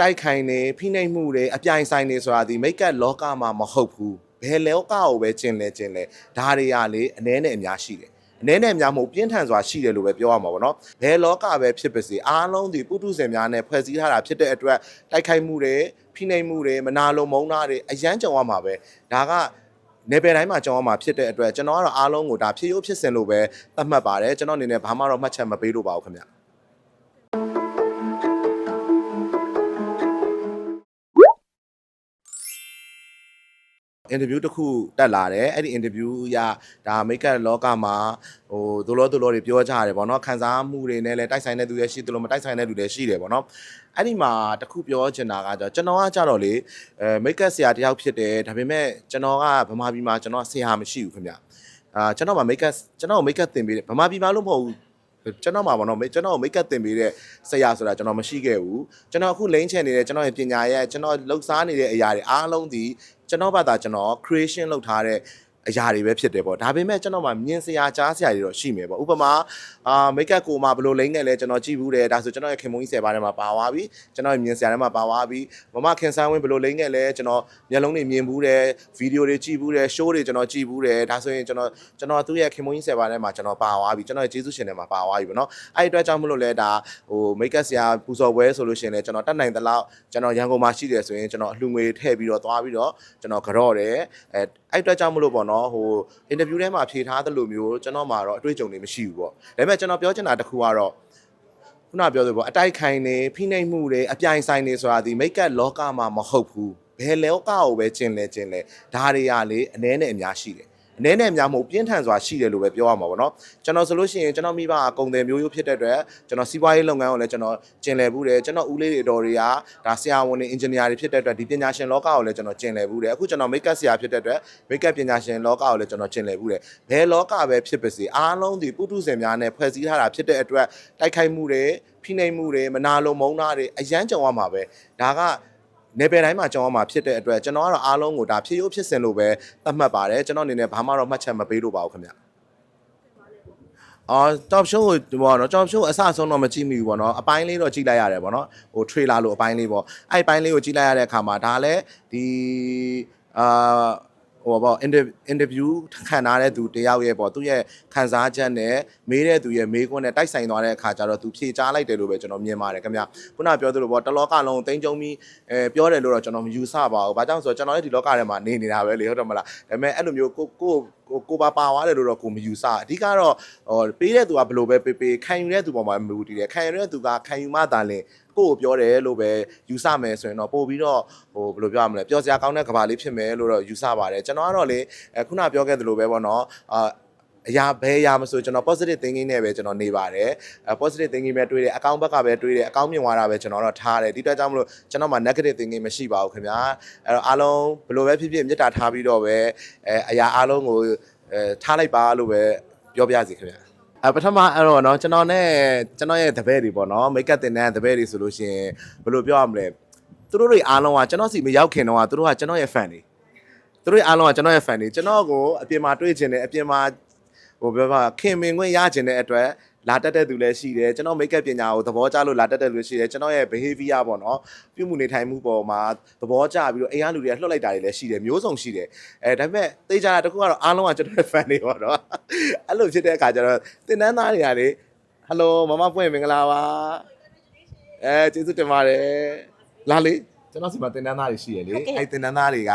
တိုက်ခိုင်နေဖိနှိပ်မှုတွေအပြိုင်ဆိုင်နေဆိုတာဒီမိတ်ကပ်လောကမှာမဟုတ်ဘူးဘယ်လောကကိုပဲကျင်လဲကျင်လဲဒါတွေကလေအနည်းနဲ့အများရှိတယ်အနည်းနဲ့အများမဟုတ်ပြင်းထန်စွာရှိတယ်လို့ပဲပြောရမှာပေါ့နော်ဘယ်လောကပဲဖြစ်ပါစေအားလုံးဒီပုထုဇဉ်များနဲ့ဖွဲ့စည်းထားတာဖြစ်တဲ့အတွက်တိုက်ခိုက်မှုတွေဖိနှိပ်မှုတွေမနာလိုမုန်းတာတွေအယမ်းကြုံရမှာပဲဒါကနေပယ်တိုင်းမှာကြောင်းရမှာဖြစ်တဲ့အတွက်ကျွန်တော်ကတော့အားလုံးကိုဒါဖြစ်ရိုးဖြစ်စဉ်လို့ပဲသတ်မှတ်ပါတယ်ကျွန်တော်အနေနဲ့ဘာမှတော့မှတ်ချက်မပေးလို့ပါဘူးခင်ဗျ အင်တာဗျူးတစ်ခုတက်လာတယ်အဲ့ဒီအင်တာဗျူးအရဒါမိတ်ကပ်လောကမှာဟိုဒိုလောဒိုလောတွေပြောကြရတယ်ဗောနော်ခံစားမှုတွေနဲ့လည်းတိုက်ဆိုင်တဲ့သူတွေရှိသလိုမတိုက်ဆိုင်တဲ့သူတွေရှိတယ်ဗောနော်အဲ့ဒီမှာတစ်ခုပြောချင်တာကကြကျွန်တော်ကကြတော့လေအဲမိတ်ကပ်ဆရာတယောက်ဖြစ်တယ်ဒါပေမဲ့ကျွန်တော်ကဗမာပြည်မှာကျွန်တော်ဆရာမရှိဘူးခင်ဗျအာကျွန်တော်မှာမိတ်ကပ်ကျွန်တော်မိတ်ကပ်သင်ပေးတယ်ဗမာပြည်မှာလို့မဟုတ်ဘူး ကျွန်တော်မှာပေါ့နော်မေကျွန်တော်မိတ်ကပ်တင်ပေးတဲ့ဆရာဆိုတာကျွန်တော်မရှိခဲ့ဘူးကျွန်တော်အခုလိမ့်ချင်နေတဲ့ကျွန်တော်ရဲ့ပညာရဲ့ကျွန်တော်လှုပ်ရှားနေတဲ့အရာတွေအားလုံးဒီကျွန်တော်ဘာသာကျွန်တော် creation လုပ်ထားတဲ့ အရာတွေပဲဖြစ်တယ်ပေါ့ဒါပေမဲ့ကျွန်တော်မှမြင်စရာကြားစရာတွေတော့ရှိမယ်ပေါ့ဥပမာအာမိတ်ကပ်ကိုမှဘယ်လိုလိမ့်ခဲ့လဲကျွန်တော်ကြည့်ဘူးတယ်ဒါဆိုကျွန်တော်ရဲ့ခင်မုန်းကြီးဆယ်ပါးထဲမှာပါသွားပြီကျွန်တော်ရဲ့မြင်စရာထဲမှာပါသွားပြီမမခင်ဆန်းဝင်းဘယ်လိုလိမ့်ခဲ့လဲကျွန်တော်မျက်လုံးတွေမြင်ဘူးတယ်ဗီဒီယိုတွေကြည့်ဘူးတယ် show တွေကျွန်တော်ကြည့်ဘူးတယ်ဒါဆိုရင်ကျွန်တော်ကျွန်တော်သူ့ရဲ့ခင်မုန်းကြီးဆယ်ပါးထဲမှာကျွန်တော်ပါသွားပြီကျွန်တော်ရဲ့ကျေးဇူးရှင်ထဲမှာပါသွားပြီပေါ့နော်အဲ့ဒီအတွက်ကြောင့်မလို့လဲဒါဟိုမိတ်ကပ်ဆရာပူဇော်ပွဲဆိုလို့ရှိရင်လည်းကျွန်တော်တတ်နိုင်သလောက်ကျွန်တော်ရန်ကုန်မှာရှိတယ်ဆိုရင်ကျွန်တော်အလှငွေထည့်ပြီးတော့သွားပြီးတော့ကျွန်တော်ကြော့တယ်အဲအဲ့အတွက်ကြောင့်မလို့ပေါ့နော်ဟိုအင်တာဗျူးထဲမှာဖြေထားသလိုမျိုးကျွန်တော်မှာတော့အတွေ့အကြုံတွေမရှိဘူးပေါ့ဒါပေမဲ့ကျွန်တော်ပြောချင်တာတစ်ခုကတော့ခုနပြောသလိုပေါ့အတိုက်ခိုင်နေဖိနှိပ်မှုတွေအပြိုင်ဆိုင်နေဆိုတာဒီမိတ်ကပ်လောကမှာမဟုတ်ဘူးဘယ်လောကကိုပဲကျင်လဲကျင်လဲဒါတွေကလေအနည်းနဲ့အများရှိတယ် အနည်းနဲ့အများမဟုတ်ပြင်းထန်စွာရှိတယ်လို့ပဲပြောရမှာပေါ့နော်ကျွန်တော်ဆိုလို့ရှိရင်ကျွန်တော်မိဘအကုန်တယ်မျိုးရိုးဖြစ်တဲ့အတွက်ကျွန်တော်စီးပွားရေးလုပ်ငန်းကိုလည်းကျွန်တော်ကျင်လည်ဘူးတယ်ကျွန်တော်ဦးလေးတွေတော်တွေကဒါဆရာဝန်တွေအင်ဂျင်နီယာတွေဖြစ်တဲ့အတွက်ဒီပညာရှင်လောကကိုလည်းကျွန်တော်ကျင်လည်ဘူးတယ်အခုကျွန်တော်မိတ်ကပ်ဆရာဖြစ်တဲ့အတွက်မိတ်ကပ်ပညာရှင်လောကကိုလည်းကျွန်တော်ကျင်လည်ဘူးတယ်ဘယ်လောကပဲဖြစ်ပါစေအားလုံးဒီပုထုဇဉ်များနဲ့ဖွဲ့စည်းထားတာဖြစ်တဲ့အတွက်တိုက်ခိုက်မှုတွေဖိနှိပ်မှုတွေမနာလိုမုန်းတာတွေအယမ်းကြုံရမှာပဲဒါက နေပယ်တိုင်းမှာကြောင်းရမှာဖြစ်တဲ့အတွက်ကျွန်တော်ကတော့အားလုံးကိုဒါဖြစ်ရိုးဖြစ်စဉ်လို့ပဲသတ်မှတ်ပါတယ်ကျွန်တော်အနေနဲ့ဘာမှတော့မှတ်ချက်မပေးလို့ပါဘူးခင်ဗျအော် top show ကိုဘောနော် top show အစအဆုံးတော့မကြည့်မိဘူးပေါ့နော်အပိုင်းလေးတော့ကြည့်လိုက်ရတယ်ပေါ့နော်ဟို trailer လို့အပိုင်းလေးပေါ့အဲ့အပိုင်းလေးကိုကြည့်လိုက်ရတဲ့အခါမှာဒါလည်းဒီအာ ဟိုပေါ့ interview ခံထားတဲ့သူတယောက်ရဲ့ပေါ့သူ့ရဲ့ခံစားချက်နဲ့မေးတဲ့သူရဲ့မေးခွန်းနဲ့တိုက်ဆိုင်သွားတဲ့အခါကျတော့သူဖြေချလိုက်တယ်လို့ပဲကျွန်တော်မြင်ပါတယ်ခင်ဗျခုနပြောသလိုပေါ့တလောကလုံးတိမ့်ကြုံပြီးအဲပြောတယ်လို့တော့ကျွန်တော်မယူဆပါဘူးဘာကြောင့်ဆိုတော့ကျွန်တော်လည်းဒီလောကထဲမှာနေနေတာပဲလေဟုတ်တယ်မလားဒါပေမဲ့အဲ့လိုမျိုးကိုကိုကိုကိုပါပါသွားတယ်လို့တော့ကိုမယူဆအဓိကတော့ဟိုပေးတဲ့သူကဘယ်လိုပဲပေးပေးခံယူတဲ့သူပေါ်မှာမူတည်တယ်ခံယူတဲ့သူကခံယူမှသာလင်ကိုကိုပြောတယ်လို့ပဲယူဆမယ်ဆိုရင်တော့ပို့ပြီးတော့ဟိုဘယ်လိုပြောရမလဲပြောစရာကောင်းတဲ့ကဘာလေးဖြစ်မယ်လို့တော့ယူဆပါတယ်ကျွန်တော်ကတော့လေခုနပြောခဲ့သလိုပဲပေါ့နော်အာ အရာဘယ်အရာမဆိုကျွန်တော် positive thinking နဲ့ပဲကျွန်တော်နေပါတယ်အဲ positive thinking ပဲတွေးတယ်အကောင့်ဘက်ကပဲတွေးတယ်အကောင့်မြင်သွားတာပဲကျွန်တော်တော့ထားတယ်ဒီအတွက်ကြောင့်မလို့ကျွန်တော်မှာ negative thinking မရှိပါဘူးခင်ဗျာအဲ့တော့အားလုံးဘယ်လိုပဲဖြစ်ဖြစ်မေတ္တာထားပြီးတော့ပဲအဲအရာအားလုံးကိုအဲထားလိုက်ပါလို့ပဲပြောပြစီခင်ဗျာအပထမအဲ့တော့เนาะကျွန်တော်နဲ့ကျွန်တော်ရဲ့တပည့်တွေပေါ့เนาะမိတ်ကပ်တင်တဲ့တပည့်တွေဆိုလို့ရှိရင်ဘယ်လိုပြောရမလဲသူတို့တွေအားလုံးကကျွန်တော်စီမရောက်ခင်တော့ကသူတို့ကကျွန်တော်ရဲ့ fan တွေသူတို့အားလုံးကကျွန်တော်ရဲ့ fan တွေကျွန်တော်ကိုအပြင်မှာတွေ့ကျင်တယ်အပြင်မှာ ဟိုပြောပါခင်မင်ခွင့်ရကျင်တဲ့အတွက်လာတက်တဲ့သူလည်းရှိတယ်ကျွန်တော် make up ပညာကိုသဘောကျလို့လာတက်တဲ့လူရှိတယ်ကျွန်တော်ရဲ့ behavior ပေါ့နော်ပြုမှုနေထိုင်မှုပေါ်မှာသဘောကျပြီးတော့အိမ်ကလူတွေကလှုပ်လိုက်တာတွေလည်းရှိတယ်မျိုးစုံရှိတယ်အဲဒါပေမဲ့သိကြတာတခုကတော့အားလုံးကကျွန်တော်ရဲ့ fan တွေပေါ့နော်အဲ့လိုဖြစ်တဲ့အခါကျတော့တင်တန်းသားတွေကလေဟယ်လိုမမပွင့်မင်္ဂလာပါအဲကျေးဇူးတင်ပါတယ်လာလေ ကျွန်တော်စီမှာတင်တန်းသားတွေရှိရလေဟုတ်ကဲ့အဲ့တင်တန်းသားတွေက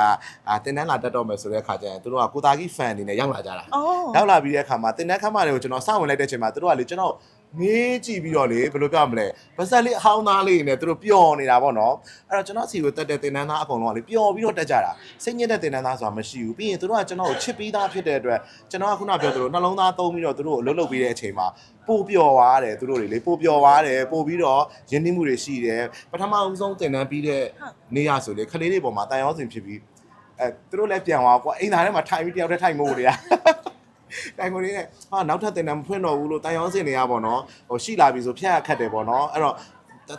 အာတင်တန်းလာတက်တော့မယ်ဆိုတဲ့အခါကျရင်သူတို့ကကိုတာကြီး fan အနေနဲ့ရောက်လာကြတာအော်ရောက်လာပြီးတဲ့အခါမှာတင်တဲ့ခါမှတွေကိုကျွန်တော်စဝင်လိုက်တဲ့အချိန်မှာသူတို့ကလေကျွန်တော် ငေးကြည့်ပြီးတော့လေဘယ်လိုပြောမလဲပါဆက်လေးအဟောင်းသားလေးနဲ့သူတို့ပျော်နေတာပေါ့နော်အဲ့တော့ကျွန်တော်စီကိုတက်တဲ့တင်တန်းသားအကုန်လုံးကလေပျော်ပြီးတော့တက်ကြတာစိတ်ညစ်တဲ့တင်တန်းသားဆိုတာမရှိဘူးပြီးရင်သူတို့ကကျွန်တော်ကိုချစ်ပြီးသားဖြစ်တဲ့အတွက်ကျွန်တော်ကခုနပြောသလိုနှလုံးသားသုံးပြီးတော့သူတို့ကိုအလုပ်လုပ်ပြီးတဲ့အချိန်မှာပို့ပျော်သွားတယ်သူတို့တွေလေပို့ပျော်သွားတယ်ပို့ပြီးတော့ရင်းနှီးမှုတွေရှိတယ်ပထမအဦးဆုံးတင်တန်းပြီးတဲ့နေ့ရဆိုလေခလေးတွေပေါ်မှာတန်ရောစင်ဖြစ်ပြီးအဲသူတို့လည်းပြန်သွားကွာအိမ်သားထဲမှာထိုင်ပြီးတယောက်တည်းထိုင်မို့တွေက တိုင်ကိုလေးနဲ့ဟာနောက်ထပ်တင်တန်းမဖွင့်တော့ဘူးလို့တန်ရောင်းစင်နေရပါတော့ဟိုရှိလာပြီဆိုဖြတ်ရခတ်တယ်ပေါ့နော်အဲ့တော့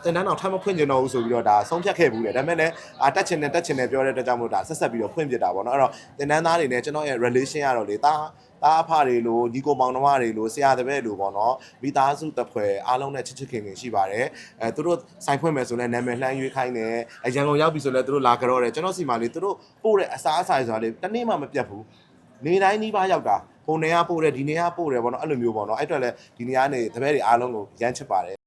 တင်တန်းတော့ထပ်မဖွင့်ကျင်တော့ဘူးဆိုပြီးတော့ဒါဆုံးဖြတ်ခဲ့ဘူးလေဒါပေမဲ့လည်းအာတက်ချင်တယ်တက်ချင်တယ်ပြောတဲ့အတွက်ကြောင့်မို့ဒါဆက်ဆက်ပြီးတော့ဖွင့်ပြတာပေါ့နော်အဲ့တော့တင်တန်းသားတွေနဲ့ကျွန်တော်ရဲ့ relation ကတော့လေတာတာအဖတွေလိုညီကိုမောင်နှမတွေလိုဆရာတပည့်လိုပေါ့နော်မိသားစုတစ်ဖွဲ့အားလုံးနဲ့ချစ်ချစ်ခင်ခင်ရှိပါတယ်အဲသူတို့ဆိုင်ဖွင့်မယ်ဆိုလည်းနာမည်လှမ်းရွေးခိုင်းတယ်အရန်ကုန်ရောက်ပြီဆိုလည်းသူတို့လာကြတော့တယ်ကျွန်တော်စီမှာလေသူတို့ပို့တဲ့အစားအစာတွေဆိုတာလေတနေ့မှမပြတ်ဘူးနေတိုင်းနီးပါးရောက်တာ ဟိုနေကပို့တယ်ဒီနေကပို့တယ်ပေါ့နော်အဲ့လိုမျိုးပေါ့နော်အဲ့အတွက်လည်းဒီနေကနေတပည့်တွေအားလုံးကိုရမ်းချစ်ပါတယ်